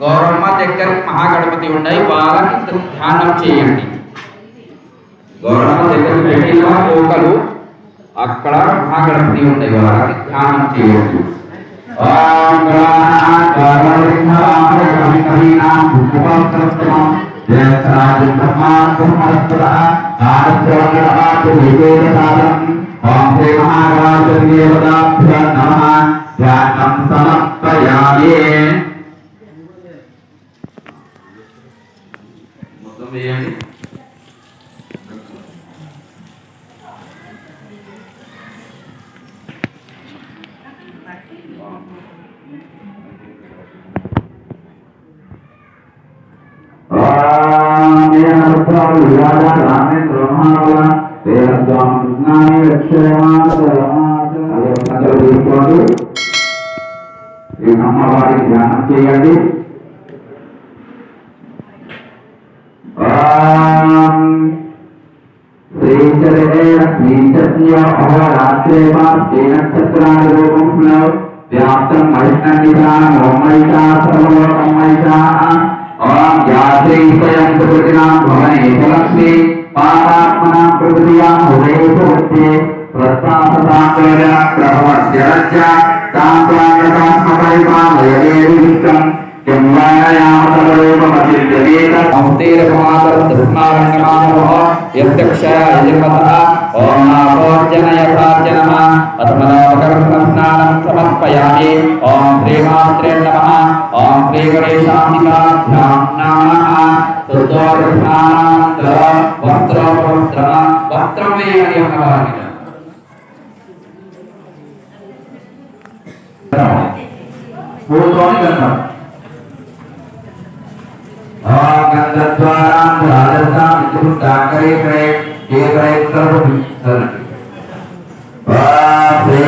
గౌరమ్మ దగ్గర మహాగణపతి ఉన్నాయి వాళ్ళకి ధ్యానం చేయండి గౌరమ్మ దగ్గర పెట్టిన లోకలు అక్కడ మహాగణపతి ఉన్నాయి వాళ్ళకి ధ్యానం చేయండి మహారాజ దేవదాభ్య నమ ధ్యానం బ్రహ్మాత్మస్తద దేవస్వామి తీసుకోండి. ఈ అమ్మవారి ధ్యానం చేయండి. ఓం శ్రీచరణేన రూపంలో వ్యాప్తం వైష్ణవిధానం ఓం సర్వలోకం ఓం స్వయం భవనే ప్రస్తాపతాంతేన ప్రభవత్యరజ్య తాంత్రాంగతాత్మకైపామయదేవి స్నానం సమర్పయామి ఓం శ్రీమాత్రే నమ. ఓం శ్రీ గణేశాంతికాభ్యాం నమః. వస్త్రోపవస్త్ర వస్త్రమే అని అమ్మవారికి కూర్చొని వెళ్తాం గంధద్వారాం రాజస్థాన్ ఇప్పుడు కరే ఏ ప్రయత్నం సర్వమి శ్రీ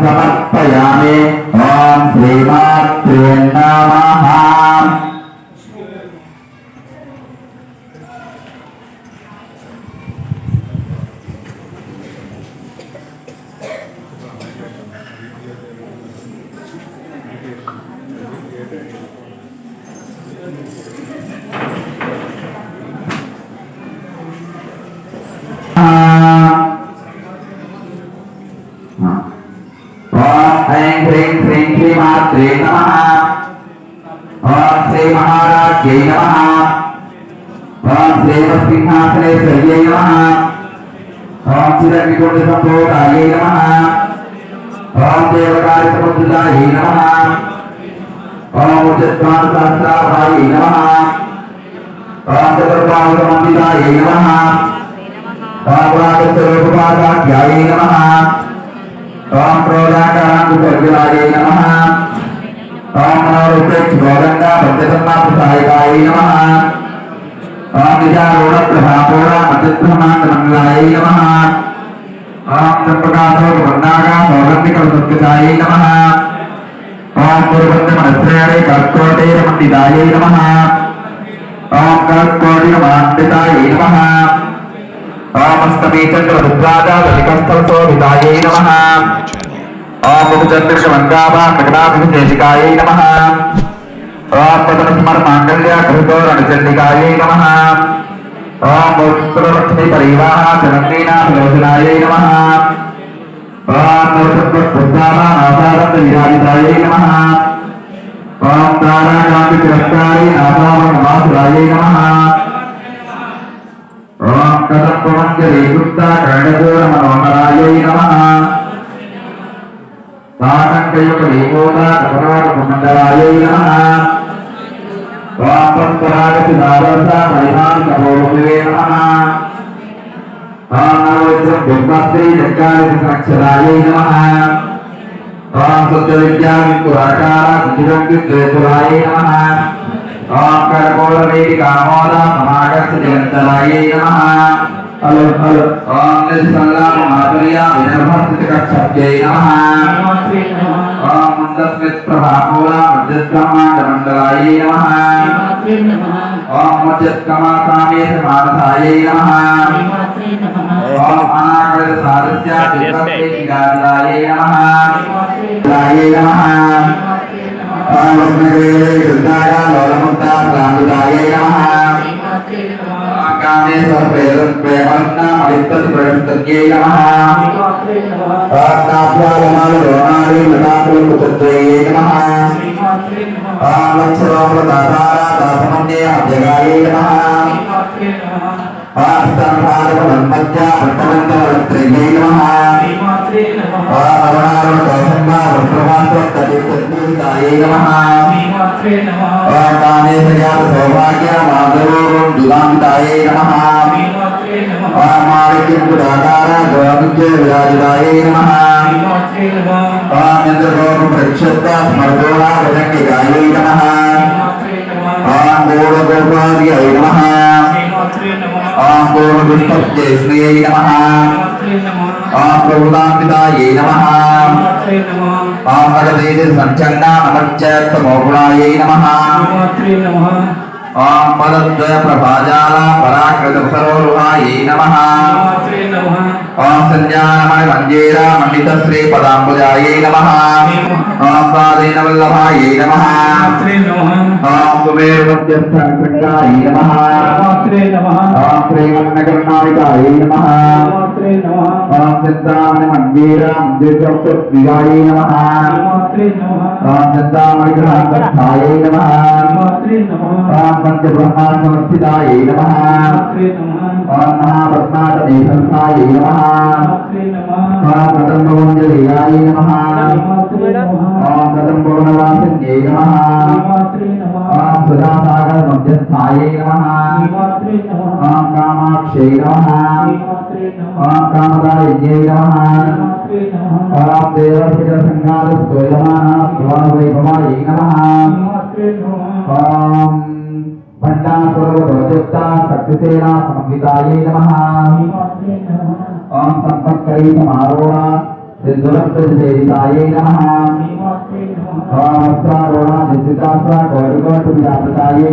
సమర్పయామి ఓం శ్రీమాత్రే నమ శ్రీ శ్రీమాత్రే నమ. ఓం శ్రీ మహారాజ్యై నమ. ఓం శ్రీమసింహాసనేశ్వర్యై నమః. ఓం చిరవికుండ సంభోగాయై నమ. ఓం దేవకారి సముద్రాయై నమ. ఓం ఉచిత్వాన సహస్రాభాయై ఓం ఓం ఓం క్రోధాకారాంకుశర్జులాయై నమః. ఓం మనోరుపేక్ష గోదండా భద్రసన్నాపసాయకాయై నమః. ఓం నిజారూఢ ప్రభాపూర మధ్యస్థమాంతమంగళాయై నమః. ఓం చంపకాసో వర్ణాగా సౌగంధిక సంస్కృతాయై నమః. ఓం గురుబంధ మనశ్రేయే కర్కోటైరమండితాయై నమః. ఓం కర్కోటిన మాండితాయై నమః. ఓమస్తమే చంద్ర రుద్రాజ వలికస్థలశోభితాయై నమః ఓం చంద్రశ వంగాభా ప్రకటాభిషేషికాయై నమః ఓం పదన స్మర మాంగళ్య కృతోరణచండికాయై నమః ఓం పుష్పలక్ష్మి పరివాహ చరణీనాథలోచనాయై నమః ఓం పుష్పానాథారంత విరాజితాయై నమః ఓం తారాకాంతి తిరస్కారి నాథావరణ వాసురాయై నమః కర్ణదూరమనోహరాయై నమః తాటంకయుగలీమోదాకపరాటమండలాయై నమః వాపస్పరాగతి దారస మహిమాన్ కపోమే బ్రహ్మశ్రీ జగ్గాలి సాక్షరాయై నమః. ओम कर्पूरवेदि कामोदा समागस्य जगन्तराये नमः हलो हलो ओम निस्सल्लम माधुर्या विनर्भस्थित कक्षप्यै नमः ओम मुन्दस्मित् प्रभापूला मध्यस्कमाण्डमण्डलाये नमः ओम मुज्जत्कमाकामेश मानसाये नमः ओम अनाकृत सारस्या चित्रस्ये निगादाये नमः दाये नमः నమః. ఓం రత్నగిరి కృష్ణాయ లోలముక్త ప్రాంతాయై నమః. నమః నమః నమః నమః నమః సౌభాగ్య మాధవోగం దులాంతాయై నమః ఓం మాణిక్యంకుడాకార గోవింద్య విరాజితాయై నమః ఇంద్రగోప ప్రక్షిప్త స్మర్గోళ భజంగికాయై నమః ఓం గోడగోపార్యై నమః ఓం గోడదుష్టప్యేష్ణయై నమః ఓం ప్రభుదాంపితాయై నమః ఓం భగదేవి సంచన్న నమశ్చేత్తమోగుణాయై నమః ఓం పదద్వయ ప్రభాజాల పరాకృత సరోరుహాయై నమః ఓం సంజ్ఞానమణి మంజేర మండిత శ్రీ పదాంబుజాయై నమః ఓం సాధీన వల్లభాయై నమః ఓం కుబేర మధ్యస్థాయ నమః ఓం శ్రీమన్నకర్ణావికాయై నమః మంజేర మందిరజాయై నమః. ఓం చింతామణి గ్రహాయ నమః. ఓం పంచబ్రహ్మాండమస్థితాయ నమః. ఓం మహాపద్మాటదేశంసాయ నమః. ఓం కదంబవంజలీయాయ నమః. ఓం కదంబవనవాసిన్యై నమః. సుధాసాగర మధ్యస్థాయ నమః. కామాక్షై నమః. ఓం కామదాయజ్ఞై నమః. ఓం దేవసిక సంగార స్తోయమాన స్వానువైభవాయ ोणाधिता गौरवपुरापताये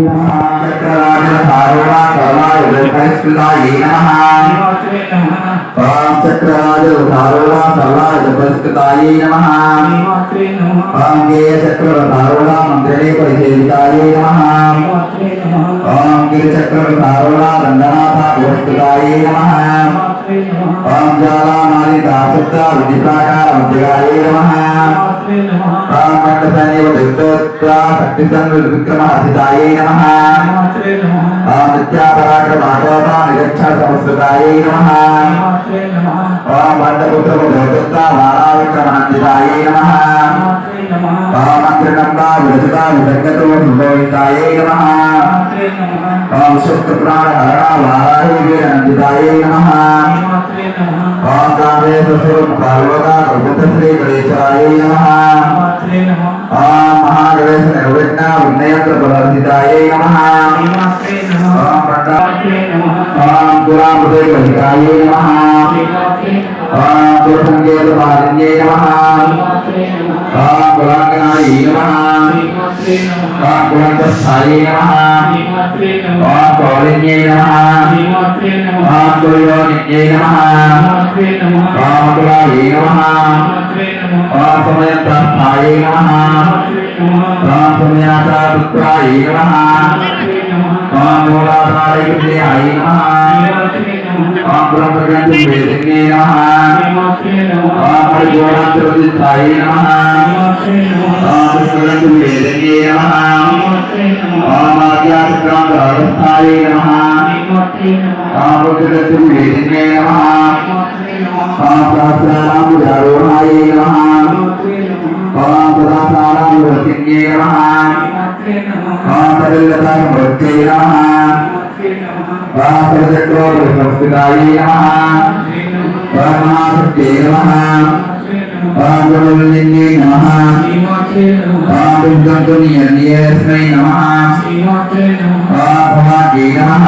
नमस्कृताये नमः ॐ चक्रराजवतारोला सर्वाजपस्कृताये नमः ॐ गेयचक्रवतारोला मन्दिरे परिसेविताये नमः ॐ गिरिचक्रवतारोला रङ्गनाथापुरस्कृताये नमः ॐ जालामालितासुत्ता विदिताकारमुद्रिकाये नमः ఓం చక్రరాజసారోహ కరుణాయ వికరిష్కృతాయై నమః ఓం గేయ చక్రరసారోహ మంత్రిణే పరిసేవితాయై నమః ఓం గిరిచక్రరసారోహ రంగనాథ ओम शुक्राण हरा वाराही नंदिताय नमः। ओम कामेश स्वरूप पार्वता प्रभुत श्री गणेशाय नमः। ओम महागणेश निर्विघ्न विघ्नेन्द्र प्रवर्धिताय नमः। ओम पंडा ओम गुलामृते गणिताय नमः ओम दुर्संकेत पादिन्ये नमः ఓం శుక్రప్రాణ హరణ వారాహి వీరనందితాయై నమః ఓం కామేశ్వర పార్వత ప్రబుద్ధశ్రీ గణేశాయై నమః ఓం మహాగణేశ నిర్విఘ్న విఘ్నయంత్ర ప్రవర్తితాయై నమః ఓం పండా ఓం పురామృతే కలికాయై నమః ఓం పురసంగేత మాలిన్యై నమః ఓం కులాంగనాయై నమః నమః కౌలిన్యై నమః ఓం నమః ఓం నమః ఓం నమః ఓం నమః ఓం నమః ओम ब्रह्मगंध वेदने नमः ओम प्रज्वलंतरदिताय नमः ओम ब्रह्मगंध वेदने नमः ओम आज्ञासक्रांत अवस्थाय नमः ओम ब्रह्मगंध वेदने नमः ओम प्रासाराम उदारोहाय नमः ओम प्रासाराम वर्तिन्ये नमः ओम परिलता मृत्ये नमः वासुदेवस्थिताय नमः परमासुते नमः वागुरुलिन्ये नमः वागुरुदन्तुनियन्यस्मै नमः वाभवागे नमः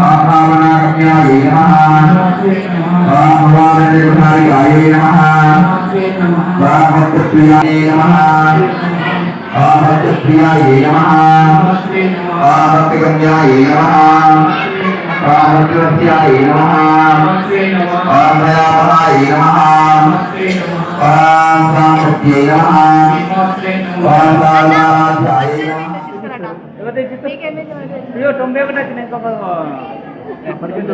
वाभावनाकन्याये नमः वाभवाननिर्भारिकाये नमः वाभक्तप्रियाये नमः वाभक्तप्रियाये नमः ॐ भक्तिगम्यायै नमः ॐ भक्तिवत्यायै नमः ॐ दयामहायै नमः ॐ सामर्थ्यै नमः ॐ साधनाध्यायै नमः ఇదిగో తొంభై ఒకటి వచ్చినాయి ఇంకొక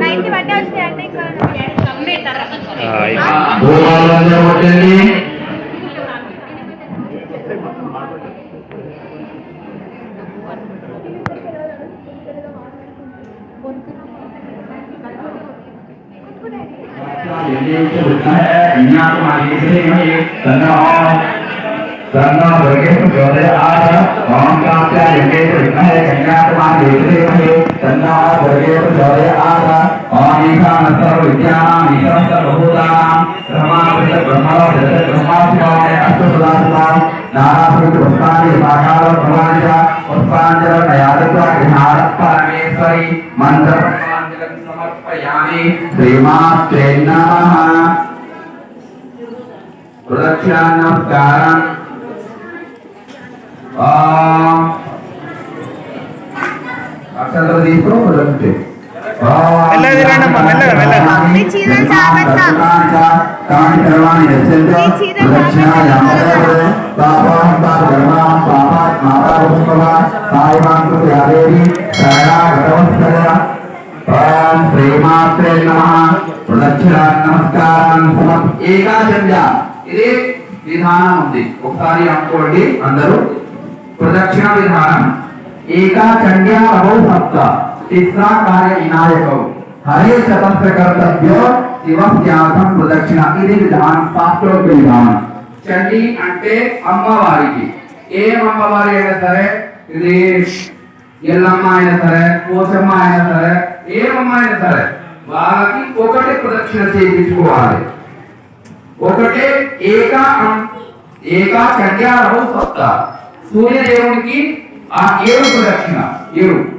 నైన్టీ तन्नो तन्नो भगे जोदे आज ओम कांचा यंगे विमहे कन्यात्मा देवते महे तन्नो भगे जोदे आज ओम ईशान सर्व विद्यानाम ईशान सर्वभूतानाम ब्रह्मावृत ब्रह्मलो जगत ब्रह्मास्वामे अष्टसदास्वाम नारासुत पुष्पानि साकार प्रमाणिता पुष्पाञ्जल नयादत्वा गृहारः परमेश्वरी मन्त्र समर्पयामि श्रीमात्रे नमः सुरक्षानमस्कारं ॐ अक्षरदीपं प्रदक्षिणे ാണ് కాబట్టి అందరూ ప్రదక్షిణ విధానం ఏకా చండ్యా అభౌ సప్త. తిస్రా కార్య వినాయకౌ. హరే స్వతంత్ర కర్తవ్యో శివస్యార్థం ప్రదక్షిణ ఇది విధానం శాస్త్రోక్త విధానం. చండి అంటే అమ్మవారికి. ఏ అమ్మవారి అయినా సరే ఇది ఎల్లమ్మ అయినా సరే కోసమ్మ అయినా సరే ఏమమ్మ అయినా సరే వాళ్ళకి ఒకటి ప్రదక్షిణ చేయించుకోవాలి. ఒకటే ఏకా ఏకా కన్యారహు సప్త సూర్యదేవునికి ఆ ఏడు ప్రదక్షిణ ఏడు